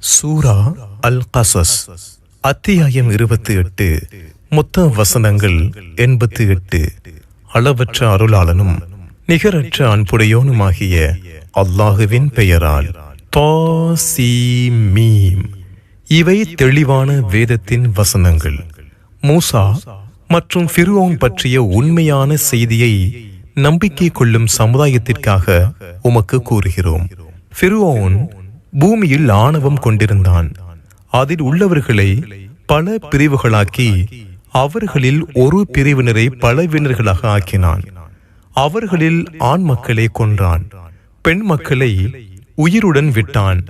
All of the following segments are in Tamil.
சூரா அல் கசஸ் அத்தியாயம் இருபத்தி எட்டு மொத்த வசனங்கள் எண்பத்தி எட்டு. அளவற்ற அருளாளனும் நிகரற்ற அன்புடையோனுமாகிய அல்லாஹுவின் பெயரால் மீம் இவை தெளிவான வேதத்தின் வசனங்கள். மூசா மற்றும் ஃபிர்ஓன் பற்றிய உண்மையான செய்தியை நம்பிக்கை கொள்ளும் சமுதாயத்திற்காக உமக்கு கூறுகிறோம். ஃபிர்ஓன் பூமியில் ஆணவம் கொண்டிருந்தான். அதில் உள்ளவர்களை பல பிரிவுகளாக்கி அவர்களில் ஒரு பிரிவினரை பலவினர்களாக ஆக்கினான். அவர்களில் ஆண் மக்களை கொன்றான். பெண் மக்களை உயிருடன் விட்டான்.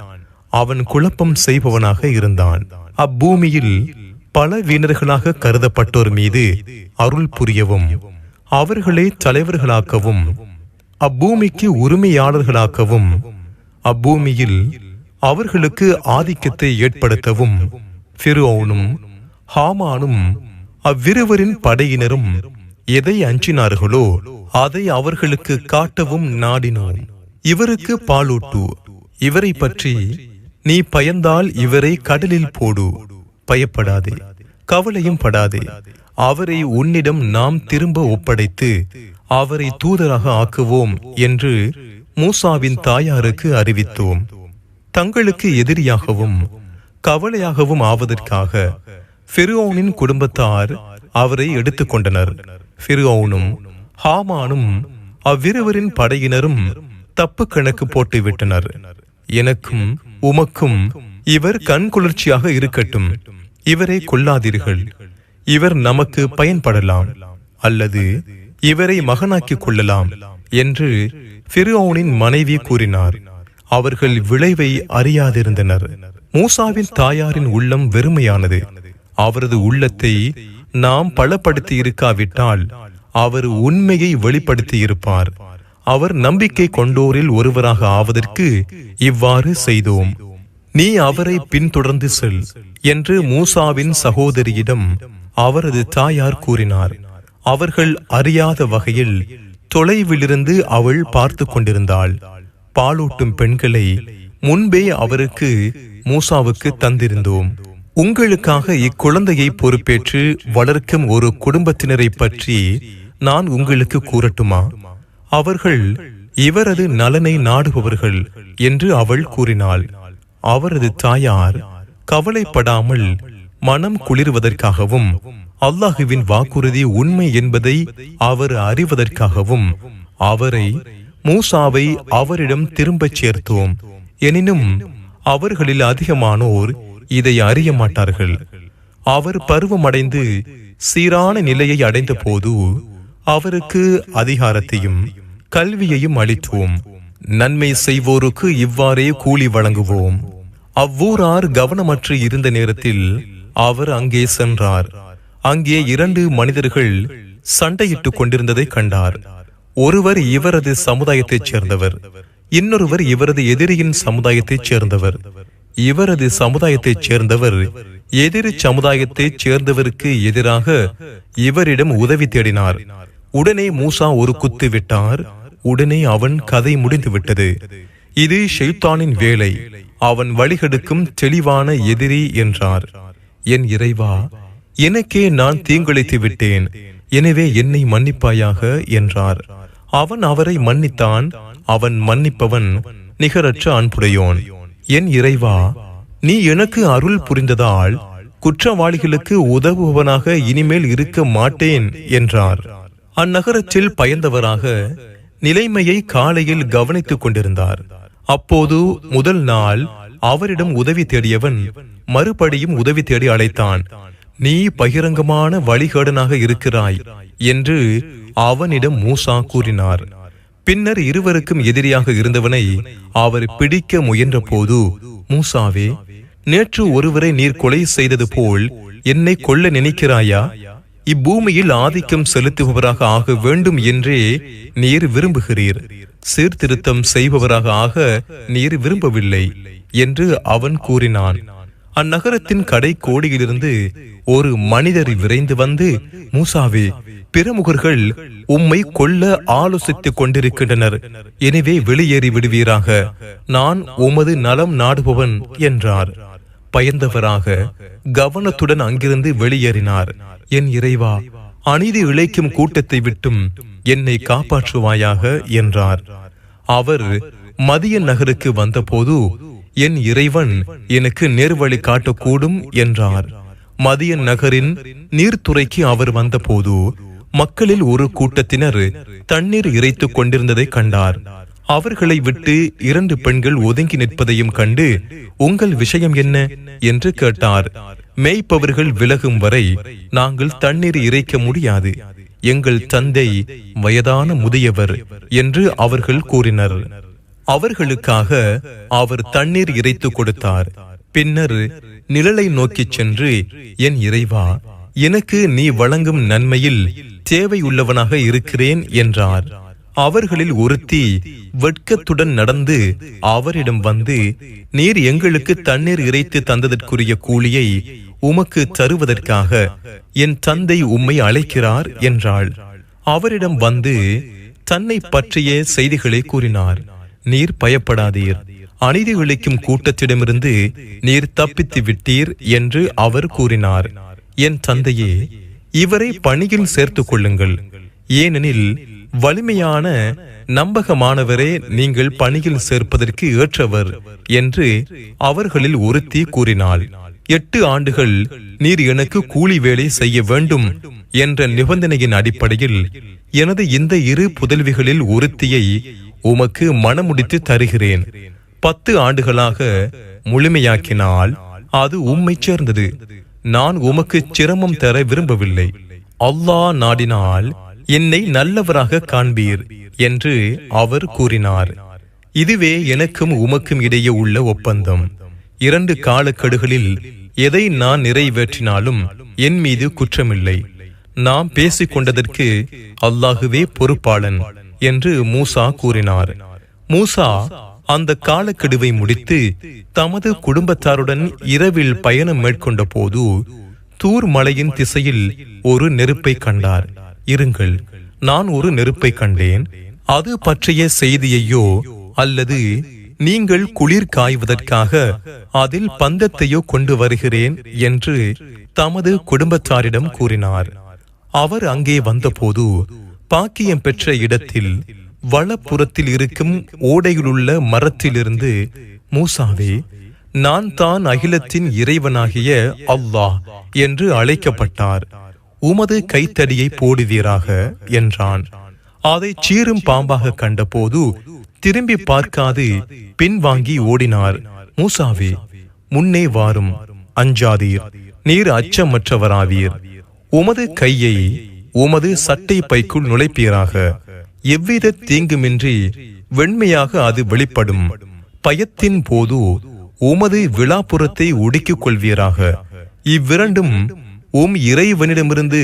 அவன் குழப்பம் செய்பவனாக இருந்தான். அப்பூமியில் பல வீணர்களாக கருதப்பட்டோர் மீது அருள் புரியவும் அவர்களை தலைவர்களாக்கவும் அப்பூமிக்கு உரிமையாளர்களாக்கவும் அப்பூமியில் அவர்களுக்கு ஆதிக்கத்தை ஏற்படுத்தவும் ஃபிரோனும் ஹாமானும் அவ்விருவரின் படையினரும் எதை அஞ்சினார்களோ அதை அவர்களுக்கு காட்டவும் நாடினோம். இவருக்கு பாலூட்டு இவரை பற்றி நீ பயந்தால் இவரை கடலில் போடு பயப்படாதே கவலையும் படாதே. அவரை உன்னிடம் நாம் திரும்ப ஒப்படைத்து அவரை தூதராக ஆக்குவோம் என்று மூசாவின் தாயாருக்கு அறிவித்தோம். தங்களுக்கு எதிரியாகவும் கவலையாகவும் ஆவதற்காக ஃபிரோனின் குடும்பத்தார் அவரை எடுத்துக்கொண்டனர். ஃபிரோனும் ஹாமானும் அவ்விருவரின் படையினரும் தப்பு கணக்கு போட்டு விட்டனர் எனக்கும் உமக்கும் இவர் கண் குளிர்ச்சியாக இருக்கட்டும். இவரை கொல்லாதீர்கள். இவர் நமக்கு பயன்படலாம். அல்லது இவரை மகனாக்கிக் கொள்ளலாம் என்று ஃபிரோனின் மனைவி கூறினார். அவர்கள் விளைவை அறியாதிருந்தனர். மூசாவின் தாயாரின் உள்ளம் வெறுமையானது. அவரது உள்ளத்தை நாம் பலப்படுத்தி இருக்காவிட்டால் அவர் உண்மையை வெளிப்படுத்தி இருப்பார் அவர் நம்பிக்கை கொண்டோரில் ஒருவராக ஆவதற்கு இவ்வாறு செய்தோம். நீ அவரை பின்தொடர்ந்து செல் என்று மூசாவின் சகோதரியிடம் அவரது தாயார் கூறினார். அவர்கள் அறியாத வகையில் தொலைவிலிருந்து அவள் பார்த்து கொண்டிருந்தாள். பாலூட்டும் பெண்களை முன்பே அவருக்கு மூசாவுக்கு தந்திருந்தோம். உங்களுக்காக இக்குழந்தையை பொறுப்பேற்று வளர்க்கும் ஒரு குடும்பத்தினரை பற்றி நான் உங்களுக்கு கூறட்டுமா? அவர்கள் இவரது நலனை நாடுபவர்கள் என்று அவள் கூறினாள். அவரது தாயார் கவலைப்படாமல் மனம் குளிர்வதற்காகவும் அல்லாஹுவின் வாக்குறுதி உண்மை என்பதை அவர் அறிவதற்காகவும் அவரை மூசாவை அவரிடம் திரும்பச் சேர்த்தோம். எனினும் அவர்களில் அதிகமானோர் இதை அறிய மாட்டார்கள். அவர் பருவமடைந்து சீரான நிலையை அடைந்த போது அவருக்கு அதிகாரத்தையும் கல்வியையும் அளித்தோம். நன்மை செய்வோருக்கு இவ்வாறே கூலி வழங்குவோம். அவ்வூரார் கவனமற்று இருந்த நேரத்தில் அவர் அங்கே சென்றார். அங்கே இரண்டு மனிதர்கள் சண்டையிட்டுக் கொண்டிருந்ததை கண்டார். ஒருவர் இவரது சமுதாயத்தைச் சேர்ந்தவர். இன்னொருவர் இவரது எதிரியின் சமுதாயத்தைச் சேர்ந்தவர். இவரது சமுதாயத்தைச் சேர்ந்தவர் எதிரி சமுதாயத்தைச் சேர்ந்தவருக்கு எதிராக இவரிடம் உதவி தேடினார். உடனே மூசா ஒரு குத்து விட்டார். உடனே அவன் கதை முடிந்து விட்டது. இது ஷெய்தானின் வேலை. அவன் வழிகெடுக்கும் தெளிவான எதிரி என்றார். என் இறைவா எனக்கே நான் தீங்குழைத்து விட்டேன். எனவே என்னை மன்னிப்பாயாக என்றார். அவன் அவரை மன்னித்தான். அவன் மன்னிப்பவன் நிகரற்ற அன்புடையோன். என் இறைவா நீ எனக்கு அருள் புரிந்ததால் குற்றவாளிகளுக்கு உதவுபவனாக இனிமேல் இருக்க மாட்டேன் என்றார். அந்நகரத்தில் பயந்தவராக நிலைமையை காலையில் கவனித்துக் கொண்டிருந்தார். அப்போது முதல் நாள் அவரிடம் உதவி தேடியவன் மறுபடியும் உதவி தேடி அழைத்தான். நீ பகிரங்கமான வழிகேடனாக இருக்கிறாய் என்று அவனிடம் மூசா கூறினார் பின்னர் இருவருக்கும் எதிரியாக இருந்தவனை அவர் பிடிக்க முயன்ற போது மூசாவே நேற்று ஒருவரை நீர் கொலை செய்தது போல் என்னை கொல்ல நினைக்கிறாயா? இப்பூமியில் ஆதிக்கம் செலுத்துபவராக ஆக வேண்டும் என்றே நீர் விரும்புகிறீர். சீர்திருத்தம் செய்பவராக ஆக நீர் விரும்பவில்லை என்று அவன் கூறினான். அந்நகரத்தின் கடை கோடியிலிருந்து ஒரு மனிதர் விரைந்து வந்து மூசாவே பிரமுகர்கள் உம்மை கொல்ல ஆலோசித்துக் கொண்டிருக்கின்றனர். எனவே வெளியேறி விடுவீராக. நான் உமது நலம் நாடுபவன் என்றார். பயந்தவராக கவனத்துடன் அங்கிருந்து வெளியேறினார். என் இறைவா அநீதி இழைக்கும் கூட்டத்தை விட்டும் என்னை காப்பாற்றுவாயாக என்றார். அவர் மதிய நகருக்கு வந்தபோது என் இறைவன் எனக்கு நேர்வழி காட்டக்கூடும் என்றார். மதிய நகரின் நீர்த்துறைக்கு அவர் வந்தபோது மக்களில் ஒரு கூட்டத்தினர் தண்ணீர் இறைத்துக் கொண்டிருந்ததை கண்டார். அவர்களை விட்டு இரண்டு பெண்கள் ஒதுங்கி நிற்பதையும் கண்டு உங்கள் விஷயம் என்ன? என்று கேட்டார். மேய்ப்பவர்கள் விலகும் வரை நாங்கள் தண்ணீர் இறைக்க முடியாது. எங்கள் தந்தை வயதான முதியவர் என்று அவர்கள் கூறினர். அவர்களுக்காக அவர் தண்ணீர் இறைத்து கொடுத்தார். பின்னர் நிழலை நோக்கிச் சென்று என் இறைவா எனக்கு நீ வழங்கும் நன்மையில் தேவையுள்ளவனாக இருக்கிறேன் என்றார். அவர்களில் ஒருத்தி வெட்கத்துடன் நடந்து அவரிடம் வந்து நீர் எங்களுக்கு தண்ணீர் இறைத்து தந்ததற்குரிய கூலியை உமக்கு தருவதற்காக என் தந்தை உம்மை அழைக்கிறார் என்றாள். அவரிடம் வந்து தன்னை பற்றிய செய்திகளை கூறினார். நீர் பயப்படாதீர். அநீதி இழைக்கும் கூட்டத்திடமிருந்து நீர் தப்பித்து விட்டீர் என்று அவர் கூறினார். என் தந்தையே இவரை பணியில் சேர்த்துக் கொள்ளுங்கள். ஏனெனில் வலிமையான நம்பகமானவரே நீங்கள் பணியில் சேர்ப்பதற்கு ஏற்றவர் என்று அவர்களில் ஒருத்தி கூறினாள். எட்டு ஆண்டுகள் நீர் எனக்கு கூலி வேலை செய்ய வேண்டும் என்ற நிபந்தனையின் அடிப்படையில் எனது இந்த இரு புதல்விகளில் ஒருத்தியை உமக்கு மனமுடித்து தருகிறேன். பத்து ஆண்டுகளாக முழுமையாக்கினால் அது உம்மை சேர்ந்தது. நான் உமக்கு சிரமம் தர விரும்பவில்லை. அல்லாஹ் நாடினால் என்னை நல்லவராக காண்பீர் என்று அவர் கூறினார். இதுவே எனக்கும் உமக்கும் இடையே உள்ள ஒப்பந்தம். இரண்டு காலக்கெடுகளில் எதை நான் நிறைவேற்றினாலும் என் மீது குற்றமில்லை. நாம் பேசிக் கொண்டதற்கு அல்லாஹுவே பொறுப்பாளன். என்று மூசா கூறினார். மூசா அந்த காலக்கெடுவை முடித்து தமது குடும்பத்தாருடன் இரவில் பயணம் மேற்கொண்ட போது தூர் மலையின் திசையில் ஒரு நெருப்பை கண்டார். இருங்கள் நான் ஒரு நெருப்பை கண்டேன். அது பற்றிய செய்தியையோ அல்லது நீங்கள் குளிர் காய்வதற்காக அதில் பந்தத்தையோ கொண்டு வருகிறேன் என்று தமது குடும்பத்தாரிடம் கூறினார். அவர் அங்கே வந்தபோது பாக்கியம் பெற்ற இடத்தில் வலப்புறத்தில் இருக்கும் ஓடையிலுள்ள மரத்திலிருந்து மூசாவே நான் தான் அகிலத்தின் இறைவனாகிய அல்லாஹ் என்று அழைக்கப்பட்டார். உமது கைத்தடியை போடுவீராக என்றான். அதை சீரும் பாம்பாக கண்டபோது திரும்பி பார்க்காது பின்வாங்கி ஓடினார். மூசாவே முன்னே வாரும் அஞ்சாதீர் நீர் அச்சமற்றவராவீர். உமது கையை உமது சட்டை பைக்குள் நுழைப்பீராக. எவ்வித தீங்குமின்றி வெண்மையாக அது வெளிப்படும். பயத்தின் போது உமது விழாப்புறத்தை ஒடுக்கிக் கொள்வீராக. இவ்விரண்டும் உம் இறைவனிடமிருந்து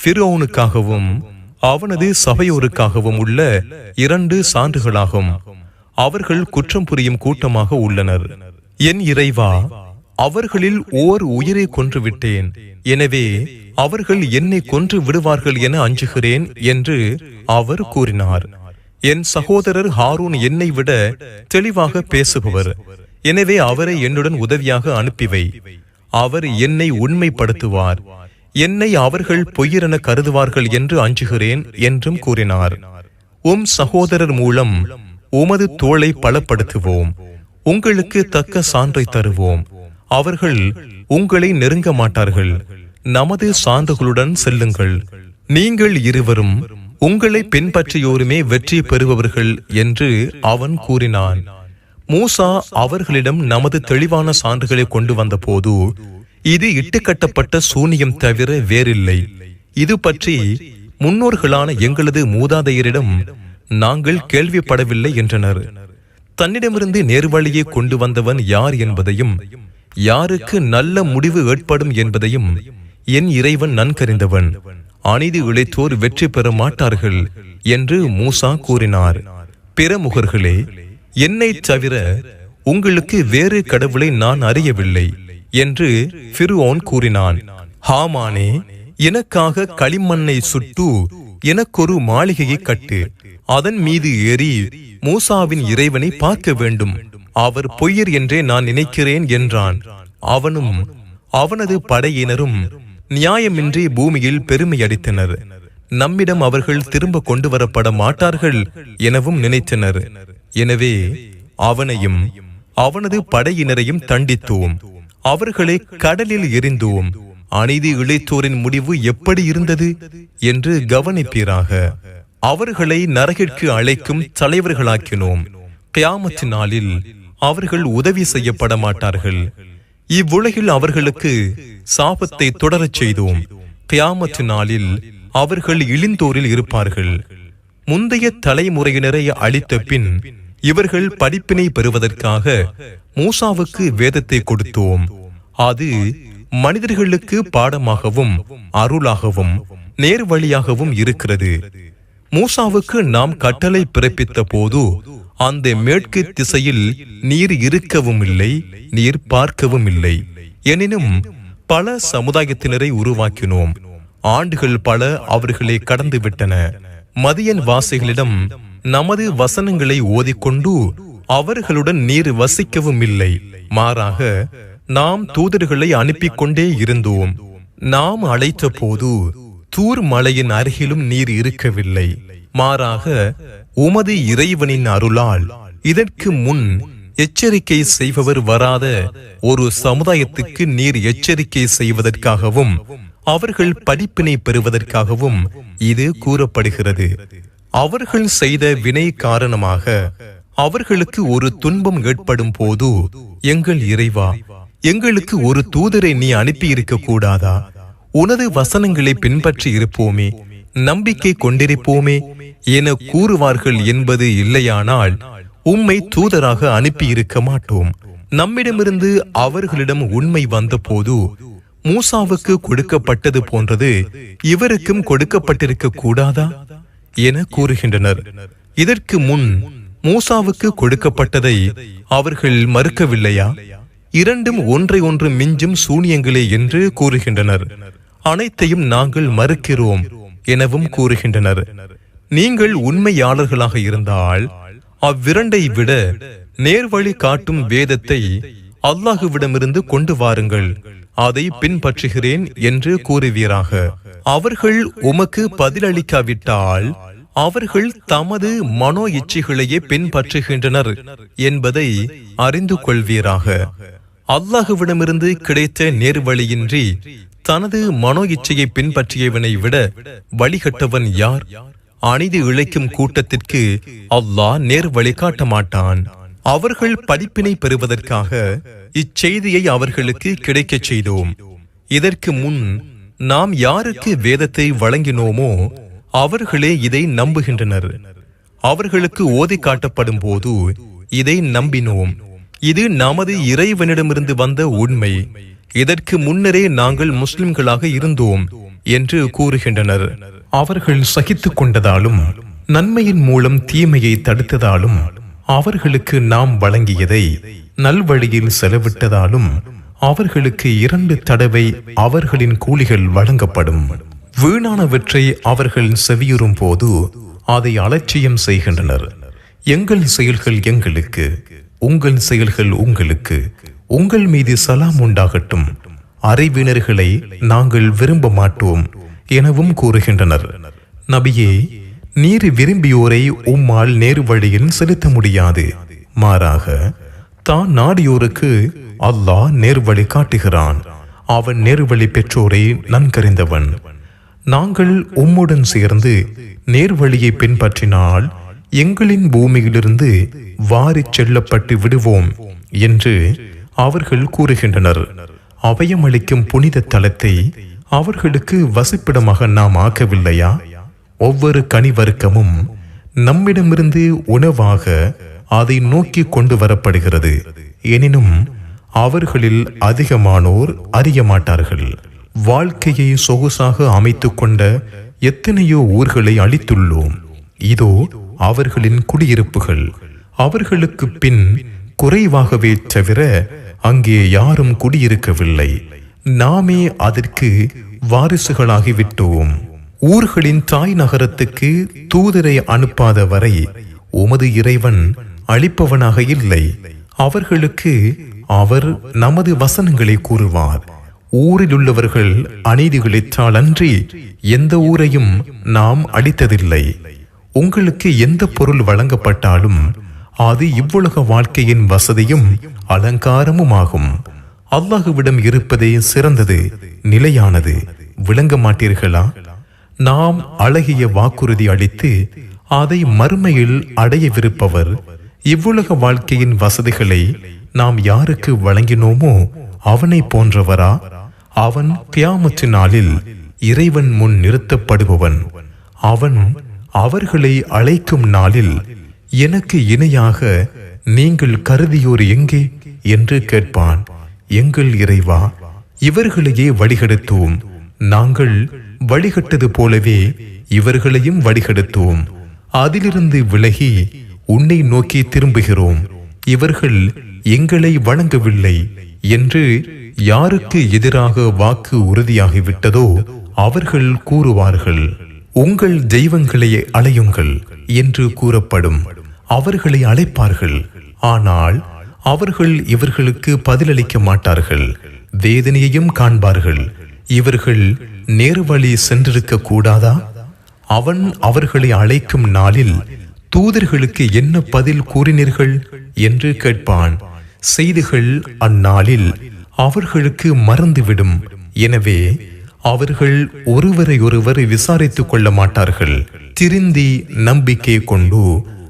ஃபிரோனுக்காகவும் அவனது சபையோருக்காகவும் உள்ள இரண்டு சான்றுகளாகும். அவர்கள் குற்றம் புரியும் கூட்டமாக உள்ளனர். என் இறைவா அவர்களில் ஓர் உயிரை கொன்று விட்டேன் எனவே அவர்கள் என்னை கொன்று விடுவார்கள் என அஞ்சுகிறேன் என்று அவர் கூறினார். என் சகோதரர் ஹாரூன் என்னை விட தெளிவாக பேசுபவர். எனவே அவரை என்னுடன் உதவியாக அனுப்பிவை. அவர் என்னை உண்மைப்படுத்துவார். என்னை அவர்கள் பொய்யரென கருதுவார்கள் என்று அஞ்சுகிறேன் என்றும் கூறினார். உம் சகோதரர் மூலம் உமது தோளை பலப்படுத்துவோம். உங்களுக்கு தக்க சான்றை தருவோம். அவர்கள் உங்களை நெருங்க மாட்டார்கள். நமது சான்றுகளுடன் செல்லுங்கள். நீங்கள் இருவரும் உங்களை பின்பற்றியோருமே வெற்றி பெறுபவர்கள் என்று அவன் கூறினான். மூசா அவர்களிடம் நமது தெளிவான சான்றுகளை கொண்டு வந்தபோது இது இட்டுக்கட்டப்பட்ட சூனியம் தவிர வேறில்லை. இது பற்றி முன்னோர்களான எங்களது மூதாதையரிடம் நாங்கள் கேள்விப்படவில்லை என்றனர். தன்னிடமிருந்து நேர்வழியை கொண்டு வந்தவன் யார் என்பதையும் யாருக்கு நல்ல முடிவு ஏற்படும் என்பதையும் என் இறைவன் நன்கறிந்தவன். அநீதி இழைத்தோர் வெற்றி பெற மாட்டார்கள் என்று மூசா கூறினார். பிறமுகர்களே என்னைத் தவிர உங்களுக்கு வேறு கடவுளை நான் அறியவில்லை என்று ஃபிர்ஓன் கூறினான். ஹாமானே எனக்காக களிமண்ணை சுட்டு எனக்கொரு மாளிகையை கட்டு. அதன் மீது ஏறி மூசாவின் இறைவனை பார்க்க வேண்டும். அவர் பொய்யர் என்றே நான் நினைக்கிறேன் என்றான். அவனும் அவனது படையினரும் நியாயமின்றி பூமியில் பெருமையடித்தனர் நம்மிடம் அவர்கள் திரும்ப கொண்டு வரப்பட மாட்டார்கள் எனவும் நினைத்தனர். எனவே அவனையும் அவனது படையினரையும் தண்டித்தோம். அவர்களை கடலில் எரிந்தோம் அநீதி இழைத்தோரின் முடிவு எப்படி இருந்தது என்று கவனிப்பீராக. அவர்களை நரகிற்கு அழைக்கும் தலைவர்களாக்கினோம். கியாமத்து நாளில் அவர்கள் உதவி செய்யப்பட மாட்டார்கள் இவ்வுலகில் அவர்களுக்கு சாபத்தை தொடரச் செய்தோம். கியாமத்து நாளில் அவர்கள் இழிந்தோரில் இருப்பார்கள். முந்தைய தலைமுறையினரை அழித்த பின் இவர்கள் படிப்பினை பெறுவதற்காக மூசாவுக்கு வேதத்தை கொடுத்தோம். அது மனிதர்களுக்கு பாடமாகவும் அருளாகவும் நேர்வழியாகவும் இருக்கிறது. மூசாவுக்கு நாம் கட்டளை பிறப்பித்த போது அந்த மேற்கு திசையில் நீர் இருக்கவும் இல்லை நீர் பார்க்கவும் இல்லை எனினும் பல சமுதாயத்தினரை உருவாக்கினோம். ஆண்டுகள் பல அவர்களை கடந்து விட்டன மதியன் வாசிகளிடம் நமது வசனங்களை ஓதிக்கொண்டு அவர்களுடன் நீர் வசிக்கவும் இல்லை மாறாக நாம் தூதர்களை அனுப்பிக் கொண்டே இருந்தோம். நாம் அழைத்த போது தூர் மலையின் அருகிலும் நீர் இருக்கவில்லை. மாறாக உமது இறைவனின் அருளால் இதற்கு முன் எச்சரிக்கை செய்பவர் வராத ஒரு சமுதாயத்துக்கு நீர் எச்சரிக்கை செய்வதற்காகவும் அவர்கள் படிப்பினை பெறுவதற்காகவும் இது கூறப்படுகிறது. அவர்கள் செய்த வினை காரணமாக அவர்களுக்கு ஒரு துன்பம் ஏற்படும் போது எங்கள் இறைவா எங்களுக்கு ஒரு தூதரை நீ அனுப்பியிருக்க கூடாதா? உனது வசனங்களை பின்பற்றி இருப்போமே நம்பிக்கை கொண்டிருப்போமே என கூறுவார்கள் என்பது இல்லையானால் உம்மை தூதராக அனுப்பி இருக்க மாட்டோம். நம்மிடமிருந்து அவர்களிடம் உண்மை வந்தபோது மூசாவுக்கு கொடுக்கப்பட்டது போன்றது இவருக்கும் கொடுக்கப்பட்டிருக்க கூடாதா? என கூறுகின்றனர். இதற்கு முன் மூசாவுக்கு கொடுக்கப்பட்டதை அவர்கள் மறுக்கவில்லையா? இரண்டும் ஒன்றை ஒன்று மிஞ்சும் சூனியங்களே என்று கூறுகின்றனர். அனைத்தையும் நாங்கள் மறுக்கிறோம் எனவும் கூறுகின்றனர். நீங்கள் உண்மையாளர்களாக இருந்தால் அவ்விரண்டை விட நேர்வழி காட்டும் வேதத்தை அல்லாஹுவிடமிருந்து கொண்டு வாருங்கள். அதை பின்பற்றுகிறேன் என்று கூறுவீராக. அவர்கள் உமக்கு பதிலளிக்காவிட்டால் அவர்கள் தமது மனோ இச்சைகளையே பின்பற்றுகின்றனர் என்பதை அறிந்து கொள்வீராக. அல்லாஹுவிடமிருந்து கிடைத்த நேர்வழியின்றி தனது மனோ இச்சையை பின்பற்றியவனை விட வழிகட்டவன் யார்? அநீதி இழைக்கும் கூட்டத்திற்கு அல்லாஹ் நேர் வழிகாட்ட மாட்டான். அவர்கள் படிப்பினை பெறுவதற்காக இச்செய்தியை அவர்களுக்கு கிடைக்கச் செய்தோம். இதற்கு முன் நாம் யாருக்கு வேதத்தை வழங்கினோமோ அவர்களே இதை நம்புகின்றனர். அவர்களுக்கு ஓதி காட்டப்படும் போது இதை நம்பினோம். இது நமது இறைவனிடமிருந்து வந்த உண்மை. இதற்கு முன்னரே நாங்கள் முஸ்லிம்களாக இருந்தோம் என்று கூறுகின்றனர். அவர்கள் சகித்துக் கொண்டதாலும் நன்மையின் மூலம் தீமையை தடுத்ததாலும் அவர்களுக்கு நாம் வழங்கியதை நல்வழியில் செலவிட்டதாலும் அவர்களுக்கு இரண்டு தடவை அவர்களின் கூலிகள் வழங்கப்படும். வீணானவற்றை அவர்கள் செவியுறும் போது அதை அலட்சியம் செய்கின்றனர். எங்கள் செயல்கள் எங்களுக்கு உங்கள் செயல்கள் உங்களுக்கு உங்கள் மீது சலாம் உண்டாகட்டும். அறிவினர்களை நாங்கள் விரும்ப மாட்டோம் எனவும் கூறுகின்றனர். நபியே நீர் விரும்பியோரை உம்மால் நேரு வழியில் செலுத்த முடியாது. மாறாக தான் நாடியோருக்கு அல்லாஹ் நேர்வழி காட்டுகிறான். அவன் நேர்வழி பெற்றோரை நன்கறிந்தவன். நாங்கள் உம்முடன் சேர்ந்து நேர்வழியை பின்பற்றினால் எங்களின் பூமியிலிருந்து வாரிச் செல்லப்பட்டு விடுவோம் என்று அவர்கள் கூறுகின்றனர். அவயமளிக்கும் புனித தலத்தை அவர்களுக்கு வசிப்பிடமாக நாம் ஆக்கவில்லையா? ஒவ்வொரு கனிவருக்கமும் நம்மிடமிருந்து உணவாக அதை நோக்கி கொண்டு வரப்படுகிறது. எனினும் அவர்களில் அதிகமானோர் அறிய மாட்டார்கள். வாழ்க்கையை சொகுசாக அமைத்து கொண்ட எத்தனையோ ஊர்களை அளித்துள்ளோம் இதோ அவர்களின் குடியிருப்புகள். அவர்களுக்கு பின் குறைவாகவே தவிர அங்கே யாரும் குடியிருக்கவில்லை. நாமே அதற்கு வாரிசுகளாகிவிட்டோம். ஊர்களின் தாய் நகரத்துக்கு தூதரை அனுப்பாத வரை உமது இறைவன் அளிப்பவனாக இல்லை. அவர்களுக்கு அவர் நமது வசனங்களை கூறுவார். ஊரில் உள்ளவர்கள் அநீதிகளித்தால் அன்றி எந்த ஊரையும் நாம் அடித்ததில்லை உங்களுக்கு எந்த பொருள் வழங்கப்பட்டாலும் அது இவ்வுலக வாழ்க்கையின் வசதியும் அலங்காரமுமாகும். அல்லாஹுவிடம் இருப்பதே சிறந்தது நிலையானது. விளங்க மாட்டீர்களா? நாம் அழகிய வாக்குறுதி அளித்து அதை மறுமையில் அடையவிருப்பவர் இவ்வுலக வாழ்க்கையின் வசதிகளை நாம் யாருக்கு வழங்கினோமோ அவனை போன்றவரா? அவன் கியாமத்து நாளில் இறைவன் முன் நிறுத்தப்படுபவன். அவன் அவர்களை அழைக்கும் நாளில் எனக்கு இணையாக நீங்கள் கருதியோர் எங்கே? என்று கேட்பான். எங்கள் இறைவா இவர்களையே வழிகெடுத்தோம் நாங்கள் வழிகட்டது போலவே இவர்களையும் வழிகெடுத்தோம் அதிலிருந்து விலகி உன்னை நோக்கி திரும்புகிறோம். இவர்கள் எங்களை வணங்கவில்லை என்று யாருக்கு எதிராக வாக்கு உறுதியாகிவிட்டதோ அவர்கள் கூறுவார்கள். உங்கள் தெய்வங்களை அலையுங்கள் என்று கூறப்படும். அவர்களை அழைப்பார்கள். ஆனால் அவர்கள் இவர்களுக்கு பதிலளிக்க மாட்டார்கள். வேதனையையும் காண்பார்கள். இவர்கள் நேர்வழி சென்றிருக்க கூடாதா? அவன் அவர்களை அழைக்கும் நாளில் தூதர்களுக்கு என்ன பதில் கூறினீர்கள்? என்று கேட்பான். செய்திகள் அந்நாளில் அவர்களுக்கு மறந்துவிடும். எனவே அவர்கள் ஒருவரையொருவர் விசாரித்துக் கொள்ள மாட்டார்கள். திருந்தி நம்பிக்கை கொண்டு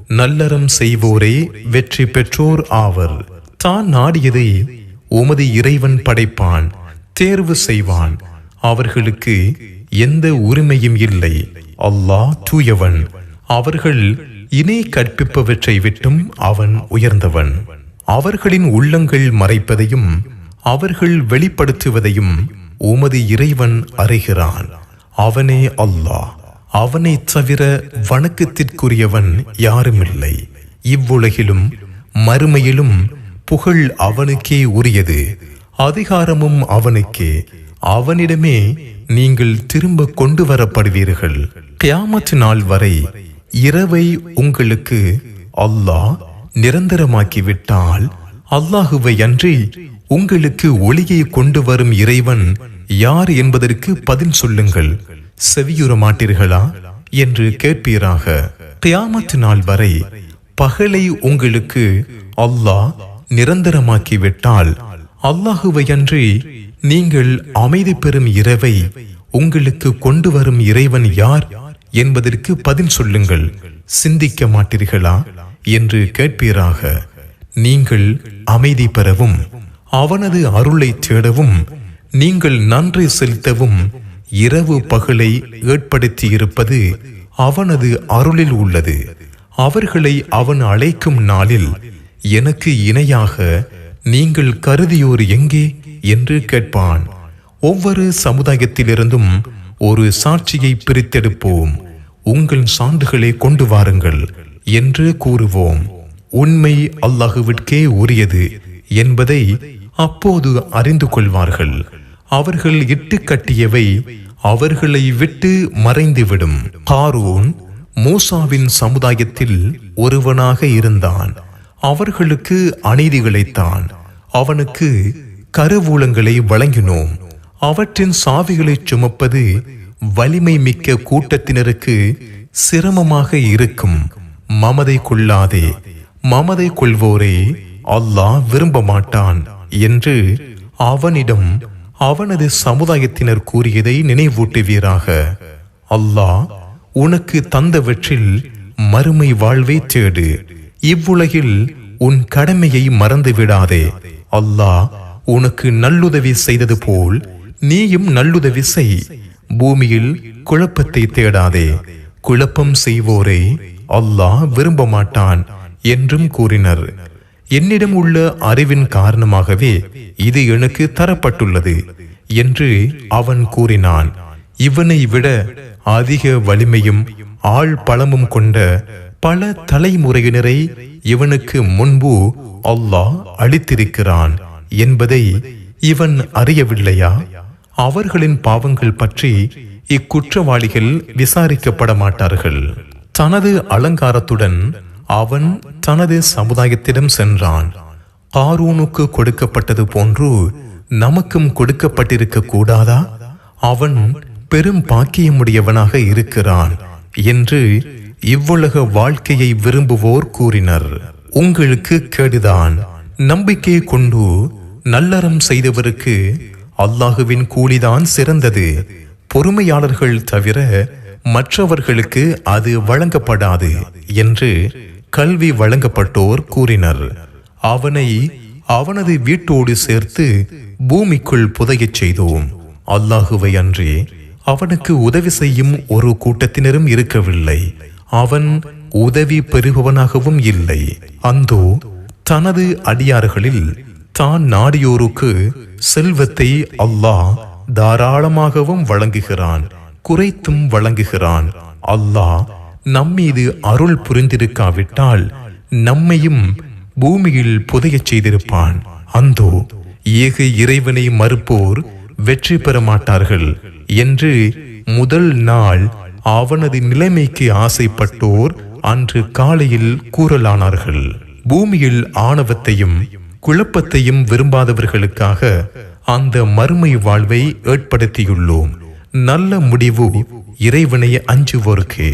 நல்லறம் செய்வோரே வெற்றி பெற்றோர் ஆவர். தான் நாடியதை உமது இறைவன் படைப்பான் தேர்வு செய்வான். அவர்களுக்கு எந்த உரிமையும் இல்லை. அல்லாஹ் தூயவன். அவர்கள் இணை கற்பிப்பவற்றை விட்டும் அவன் உயர்ந்தவன். அவர்களின் உள்ளங்கள் மறைப்பதையும் அவர்கள் வெளிப்படுத்துவதையும் உமது இறைவன் அறிகிறான். அவனே அல்லாஹ். அவனைத் தவிர வணக்கத்திற்குரியவன் யாருமில்லை. இவ்வுலகிலும் மறுமையிலும் புகழ் அவனுக்கே உரியது. அதிகாரமும் அவனுக்கே. அவனிடமே நீங்கள் திரும்ப கொண்டு வரப்படுவீர்கள் கியாமத் நாள் வரை இரவை உங்களுக்கு அல்லாஹ் நிரந்தரமாக்கிவிட்டால் அல்லாஹுவை அன்றி உங்களுக்கு ஒளியை கொண்டு வரும் இறைவன் யார் என்பதற்கு பதில் சொல்லுங்கள். செவியுற மாட்டீர்களா என்று கேட்பீராக. கியாமத் நாள் வரை பகலை உங்களுக்கு அல்லாஹ் நிரந்தரமாக்கி விட்டால் அல்லாஹுவை அன்றி நீங்கள் அமைதி பெறும் இரவை உங்களுக்கு கொண்டு வரும் இறைவன் யார் என்பதற்கு பதில் சொல்லுங்கள். சிந்திக்க மாட்டீர்களா என்று கேட்பீராக. நீங்கள் அமைதி பெறவும் அவனது அருளை தேடவும் நீங்கள் நன்றி செலுத்தவும் இரவு பகலை ஏற்படுத்தி இருப்பது அவனது அருளில் உள்ளது. அவர்களை அவன் அழைக்கும் நாளில் எனக்கு இணையாக நீங்கள் கருதியோர் எங்கே? என்று கேட்பான். ஒவ்வொரு சமுதாயத்திலிருந்தும் ஒரு சாட்சியை பிரித்தெடுப்போம். உங்கள் சான்றுகளை கொண்டு வாருங்கள் என்று கூறுவோம். உண்மை அல்லாஹுவிற்கே உரியது என்பதை அப்போது அறிந்து கொள்வார்கள். அவர்கள் இட்டு கட்டியவை அவர்களை விட்டு மறைந்துவிடும். காரூன் மூசாவின் சமுதாயத்தில் ஒருவனாக இருந்தான். அவர்களுக்கு அநீதிகளைத்தான் அவனுக்கு கருவூலங்களை வழங்கினோம். அவற்றின் சாவிகளை சுமப்பது வலிமை மிக்க கூட்டத்தினருக்கு சிரமமாக இருக்கும். மமதை கொள்ளாதே மமதை கொள்வோரே அல்லாஹ் விரும்ப மாட்டான் என்று அவனிடம் அவனது சமுதாயத்தினர் கூறியதை நினைவூட்டுவீராக. அல்லாஹ் உனக்கு தந்தவற்றில் மறுமை வாழ்வை தேடு. இவ்வுலகில் உன் கடமையை மறந்து விடாதே அல்லாஹ் உனக்கு நல்லுதவி செய்தது போல் நீயும் நல்லுதவி செய். பூமியில் குழப்பத்தை தேடாதே. குழப்பம் செய்வோரை அல்லாஹ் விரும்ப மாட்டான் என்றும் கூறினர். என்னிடம் உள்ள அறிவின் காரணமாகவே இது எனக்கு தரப்பட்டுள்ளது என்று அவன் கூறினான். இவனை விட அதிக வலிமையும் ஆள் பழமும் கொண்ட பல தலைமுறையினரை இவனுக்கு முன்பு அல்லாஹ் அளித்திருக்கிறான் என்பதை இவன் அறியவில்லையா? அவர்களின் பாவங்கள் பற்றி இக்குற்றவாளிகள் விசாரிக்கப்பட மாட்டார்கள் தனது அலங்காரத்துடன் அவன் தனது சமுதாயத்திடம் சென்றான். காரூனுக்கு கொடுக்கப்பட்டது போன்று நமக்கும் கொடுக்கப்பட்டிருக்க கூடாதா? அவன் பெரும் பாக்கியமுடையவனாக இருக்கிறான் என்று இவ்வுலக வாழ்க்கையை விரும்புவோர் கூறினர். உங்களுக்கு கேடுதான். நம்பிக்கை கொண்டு நல்லறம் செய்தவருக்கு அல்லாஹுவின் கூலிதான் சிறந்தது. பொறுமையாளர்கள் தவிர மற்றவர்களுக்கு அது வழங்கப்படாது என்று கல்வி வழங்கப்பட்டோர் கூறினர். அவனை அவனது வீட்டோடு சேர்த்து பூமிக்குள் புதையச் செய்தோம். அல்லாஹுவை அன்றி அவனுக்கு உதவி செய்யும் ஒரு கூட்டத்தினரும் இருக்கவில்லை. அவன் உதவி பெறுபவனாகவும் இல்லை. அந்தோ தனது அடியார்களில் தான் நாடியோருக்கு செல்வத்தை அல்லாஹ் தாராளமாகவும் வழங்குகிறான் குறைத்தும் வழங்குகிறான். அல்லாஹ் நம்மீது அருள் புரிந்திருக்காவிட்டால் நம்மையும் பூமியில் புதையச் செய்திருப்பான். அந்தோ ஏக இறைவனை மறுப்போர் வெற்றி பெற மாட்டார்கள் என்று முதல் நாள் அவனது நிலைமைக்கு ஆசைப்பட்டோர் அன்று காலையில் கூறலானார்கள். பூமியில் ஆணவத்தையும் குழப்பத்தையும் விரும்பாதவர்களுக்காக அந்த மறுமை வாழ்வை ஏற்படுத்தியுள்ளோம். நல்ல முடிவு இறைவனை அஞ்சுவோருக்கு.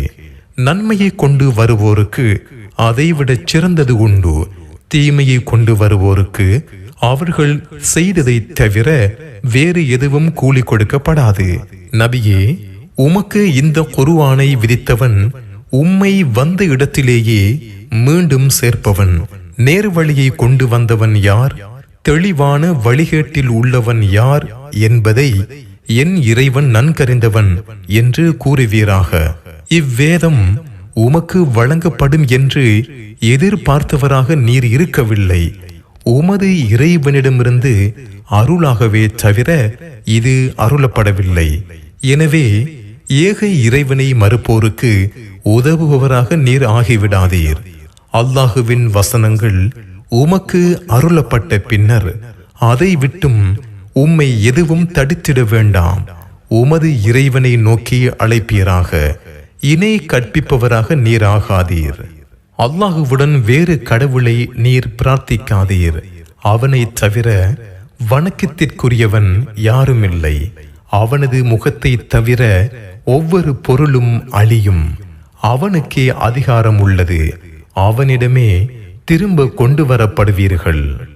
நன்மையை கொண்டு வருவோருக்கு அதைவிட சிறந்தது உண்டு. தீமையை கொண்டு வருவோருக்கு அவர்கள் செய்ததை தவிர வேறு எதுவும் கூலி கொடுக்கப்படாது. நபியே உமக்கு இந்த குருவானை விதித்தவன் உம்மை வந்த இடத்திலேயே மீண்டும் சேர்ப்பவன். நேர்வழியை கொண்டு வந்தவன் யார்? தெளிவான வழிகேட்டில் உள்ளவன் யார் என்பதை என் இறைவன் நன்கறிந்தவன் என்று கூறுவீராக. இவ்வேதம் உமக்கு வழங்கப்படும் என்று எதிர்பார்த்தவராக நீர் இருக்கவில்லை. உமது இறைவனிடமிருந்து அருளாகவே தவிர இது அருளப்படவில்லை. எனவே ஏக இறைவனை மறுப்போருக்கு உதவுபவராக நீர் ஆகிவிடாதீர். அல்லாஹுவின் வசனங்கள் உமக்கு அருளப்பட்ட பின்னர் அதை விட்டும் உம்மை எதுவும் தடுத்திட வேண்டாம். உமது இறைவனை நோக்கி அழைப்பீராக. இணை கற்பிப்பவராக நீர் ஆகாதீர். அல்லாஹுவுடன் வேறு கடவுளை நீர் பிரார்த்திக்காதீர். அவனை தவிர வணக்கத்திற்குரியவன் யாருமில்லை. அவனது முகத்தை தவிர ஒவ்வொரு பொருளும் அழியும். அவனுக்கே அதிகாரம் உள்ளது. அவனிடமே திரும்ப கொண்டு வரப்படுவீர்கள்.